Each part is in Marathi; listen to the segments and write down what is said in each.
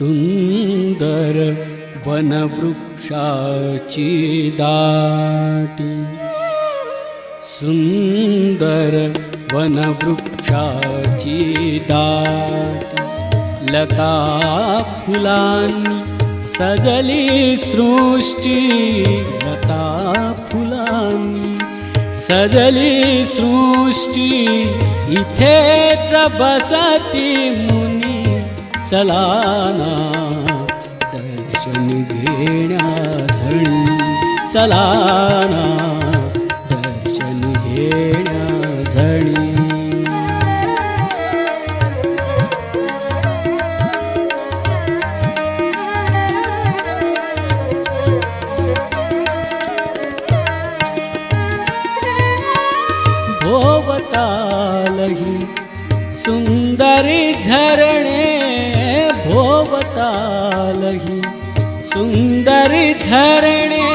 सुंदर वनवृक्षाची दाटी। सुंदर वनवृक्षाची दाटी। लता फुलांनी सजली सृष्टी। लता फुलांनी सजली सृष्टी। इथेच बसती चला ना दर्शन घेण्या झणी चला ना दर्शन घेण्या झणी भोवतालही सुंदरी झरणे सुंदर झरणे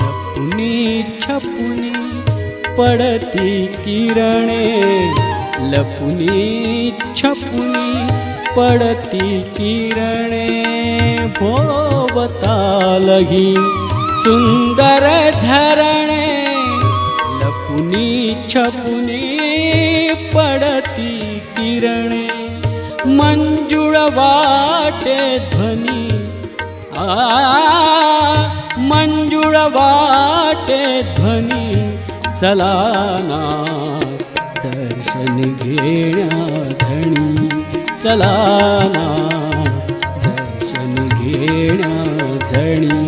लपुनी छपुनी पडती किरणे लपुनी छपुनी पडती किरणे भोवतालही सुंदर झरणे लपुनी छपुनी पडती किरणे मंजुळ वाटे ध्वनी मंजुळ वाटे ध्वनी चलाना दर्शन घेण्या धणी चलाना दर्शन घेण्या झणी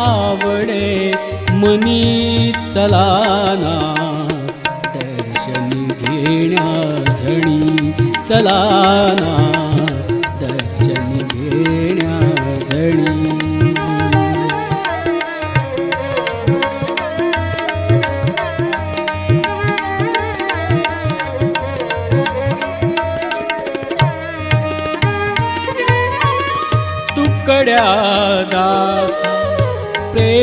आवडे मनी चलाना दर्शन घेण्या झणी चलाना दर्शन घेण्या झणी तुकड्या दासा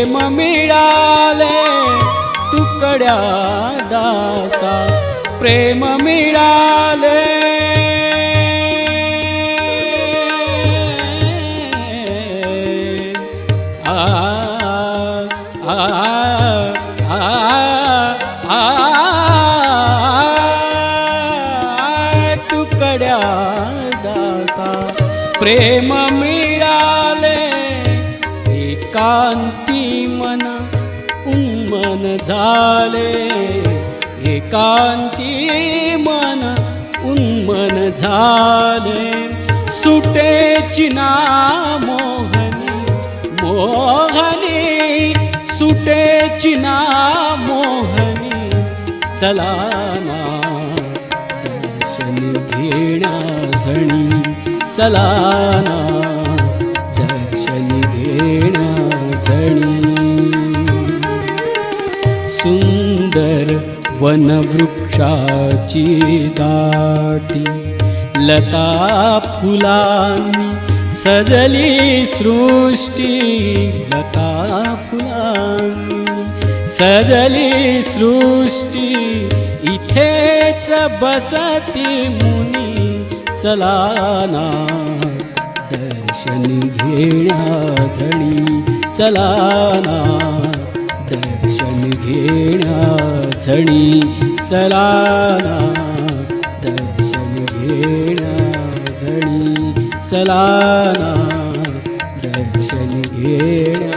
प्रेम मिळाले तुकड्या दासा प्रेम मिळाले आ आ आ तुकड्या दासा प्रेम मिळा झाले. एकांती मन उन्मन झाले. सुटे चिना मोहनी. मोहनी सुटे चिना मोहनी चला ना दर्शन घेण्या झणी चला ना वनवृक्षाची दाटी लता फुलांनी सजली सृष्टी. लता फुलांनी सजली सृष्टी. इथेच बसती मुनी चलाना दर्शन घेण्या झळी चलाना क्षणी चला दर्शन घेण्या झणी चला दर्शन घेण्या